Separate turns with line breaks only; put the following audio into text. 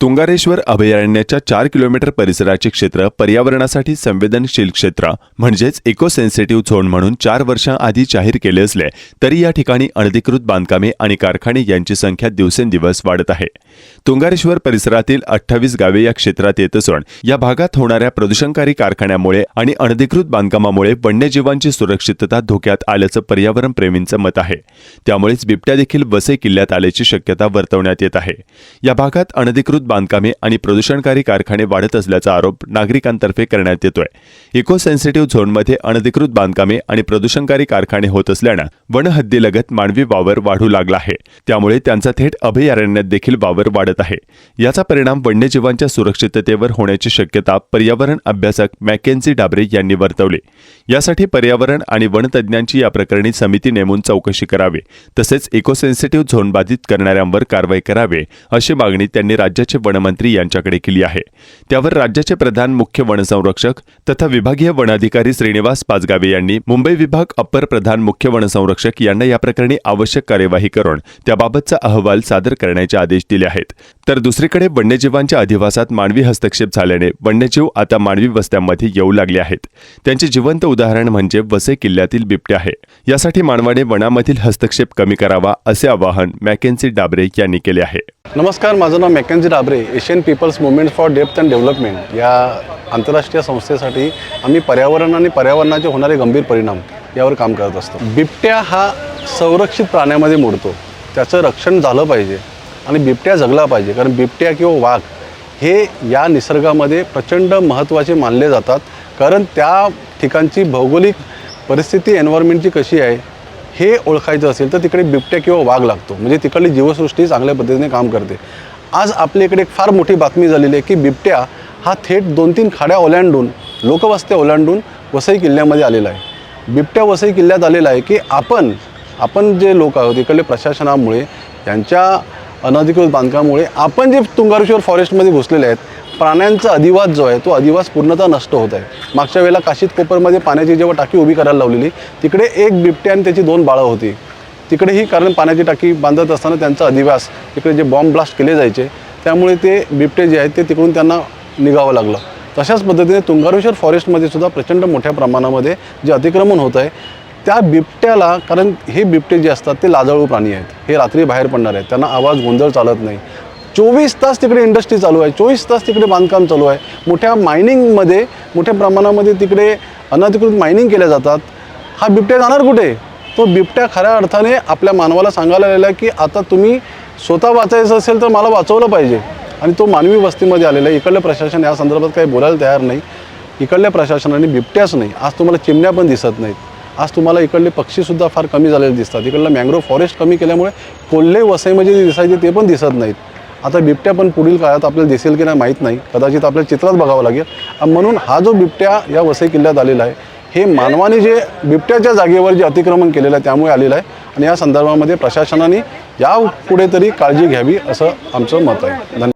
तुंगारेश्वर अभयारण्याच्या चार किलोमीटर परिसराचे क्षेत्र पर्यावरणासाठी संवेदनशील क्षेत्र म्हणजेच इको सेन्सिटिव्ह झोन म्हणून चार वर्षांआधी जाहीर केले असले तरी या ठिकाणी अनधिकृत बांधकामे आणि कारखाने यांची संख्या दिवसेंदिवस वाढत आहे. तुंगारेश्वर परिसरातील अठ्ठावीस गावे या क्षेत्रात येत असून या भागात होणाऱ्या प्रदूषणकारी कारखान्यामुळे आणि अनधिकृत बांधकामामुळे वन्यजीवांची सुरक्षितता धोक्यात आल्याचं पर्यावरण प्रेमींचं मत आहे. त्यामुळेच बिबट्या देखील वसई किल्ल्यात आल्याची शक्यता वर्तवण्यात येत आहे. या भागात अनधिकृत बांधकामे आणि प्रदूषणकारी कारखाने वाढत असल्याचा आरोप नागरिकांतर्फे करण्यात येतोय. इको सेन्सिटिव्ह झोनमध्ये अनधिकृत बांधकामे आणि प्रदूषणकारी कारखाने होत असल्यानं वनहद्दीलगत मानवी वावर वाढू लागला आहे. त्यामुळे त्यांचा थेट अभयारण्यात देखील वावर वाढत आहे. याचा परिणाम वन्यजीवांच्या सुरक्षिततेवर होण्याची शक्यता पर्यावरण अभ्यासक मॅकेन्सी डाबरे यांनी वर्तवली. यासाठी पर्यावरण आणि वनतज्ज्ञांची या प्रकरणी समिती नेमून चौकशी करावी. तसेच इको सेन्सिटिव्ह झोन बाधित करणाऱ्यांवर कारवाई करावे अशी मागणी त्यांनी राज्याचे वनमंत्री यांच्याकडे केली आहे. त्यावर राज्याचे प्रधान मुख्य वनसंरक्षक तथा विभागीय वनाधिकारी श्रीनिवास पाचगावे यांनी मुंबई विभाग अप्पर प्रधान मुख्य वनसंरक्षक यांना या प्रकरणी आवश्यक कार्यवाही करून त्याबाबतचा अहवाल सादर करण्याचे आदेश दिले आहेत. तर दुसरीकडे वन्यजीवांच्या अधिवासात मानवी हस्तक्षेप झाल्याने वन्यजीव आता मानवी वस्त्यांमध्ये येऊ लागले आहेत. त्यांचे जिवंत उदाहरण म्हणजे वसे किल्ल्यातील बिबटे आहे. यासाठी मानवाने वनामधील हस्तक्षेप कमी करावा असे आवाहन मॅकेन्सी डाबरे यांनी केले आहे.
नमस्कार माझं नाव Mackenzie Dabre Asian people's movement for depth and development या आंतरराष्ट्रीय संस्थेसाठी आम्ही पर्यावरण आणि पर्यावरणाचे होणारे गंभीर परिणाम यावर काम करत असतो. बिबट्या हा संरक्षित प्राण्यामध्ये मोडतो त्याचं रक्षण झालं पाहिजे आणि बिबट्या जगला पाहिजे. कारण बिबट्या किंवा वाघ हे या निसर्गामध्ये प्रचंड महत्त्वाचे मानले जातात. कारण त्या ठिकाणची भौगोलिक परिस्थिती एन्व्हायरमेंटची कशी आहे हे ओळखायचं असेल तर तिकडे बिबट्या किंवा वाघ लागतो. म्हणजे तिकडली जीवसृष्टी चांगल्या पद्धतीने काम करते. आज आपल्या इकडे एक फार मोठी बातमी झालेली आहे की बिबट्या हा थेट दोन तीन खाड्या ओलांडून लोकवस्त्या ओलांडून वसई किल्ल्यामध्ये आलेला आहे. बिबट्या वसई किल्ल्यात आलेला आहे की आपण आपण जे लोक आहोत इकडले प्रशासनामुळे यांच्या अनधिकृत बांधकामामुळे आपण जे तुंगारेश्वर फॉरेस्टमध्ये घुसलेले आहेत प्राण्यांचा अधिवास जो आहे तो अधिवास पूर्णतः नष्ट होत आहे. मागच्या वेळेला काशीत कोपरमध्ये पाण्याची जेव्हा टाकी उभी करायला लावलेली तिकडे एक बिबट्या आणि त्याची दोन बाळं होती. तिकडेही कारण पाण्याची टाकी बांधत असताना त्यांचा अधिवास तिकडे जे बॉम्ब ब्लास्ट केले जायचे त्यामुळे ते बिबटे जे आहेत ते तिकडून त्यांना निघावं लागलं. तशाच पद्धतीने तुंगारेश्वर फॉरेस्टमध्ये सुद्धा प्रचंड मोठ्या प्रमाणामध्ये जे अतिक्रमण होत आहे त्या बिबट्याला कारण हे बिबटे जे असतात ते लाजाळू प्राणी आहेत. हे रात्री बाहेर पडणार आहेत. त्यांना आवाज गोंधळ चालत नाही. चोवीस तास तिकडे इंडस्ट्री चालू आहे. चोवीस तास तिकडे बांधकाम चालू आहे. मोठ्या मायनिंगमध्ये मोठ्या प्रमाणामध्ये तिकडे अनधिकृत मायनिंग केल्या जातात. हा बिबट्या जाणार कुठे? तो बिबट्या खऱ्या अर्थाने आपल्या मानवाला सांगायला आलेला आहे की आता तुम्ही स्वतः वाचायचं असेल तर मला वाचवलं पाहिजे. आणि तो मानवी वस्तीमध्ये आलेला आहे. इकडलं प्रशासन या संदर्भात काही बोलायला तयार नाही. इकडल्या प्रशासनाने बिबट्याच नाही. आज तुम्हाला चिमण्या पण दिसत नाहीत. आज तुम्हाला इकडले पक्षीसुद्धा फार कमी झालेले दिसतात. इकडलं मँग्रोव्ह फॉरेस्ट कमी केल्यामुळे कोल्हे वसईमध्ये जे दिसायचे ते पण दिसत नाहीत. आता बिबट्या पण पुढील काळात आपल्याला दिसेल की नाही माहीत नाही. कदाचित आपल्याला चित्रात बघावं लागेल. म्हणून हा जो बिबट्या या वसई किल्ल्यात आलेला आहे हे मानवाने जे बिबट्याच्या जागेवर जे अतिक्रमण केलेलं आहे त्यामुळे आलेलं आहे. आणि या संदर्भामध्ये प्रशासनाने या पुढे तरी काळजी घ्यावी असं आमचं मत आहे. धन्यवाद.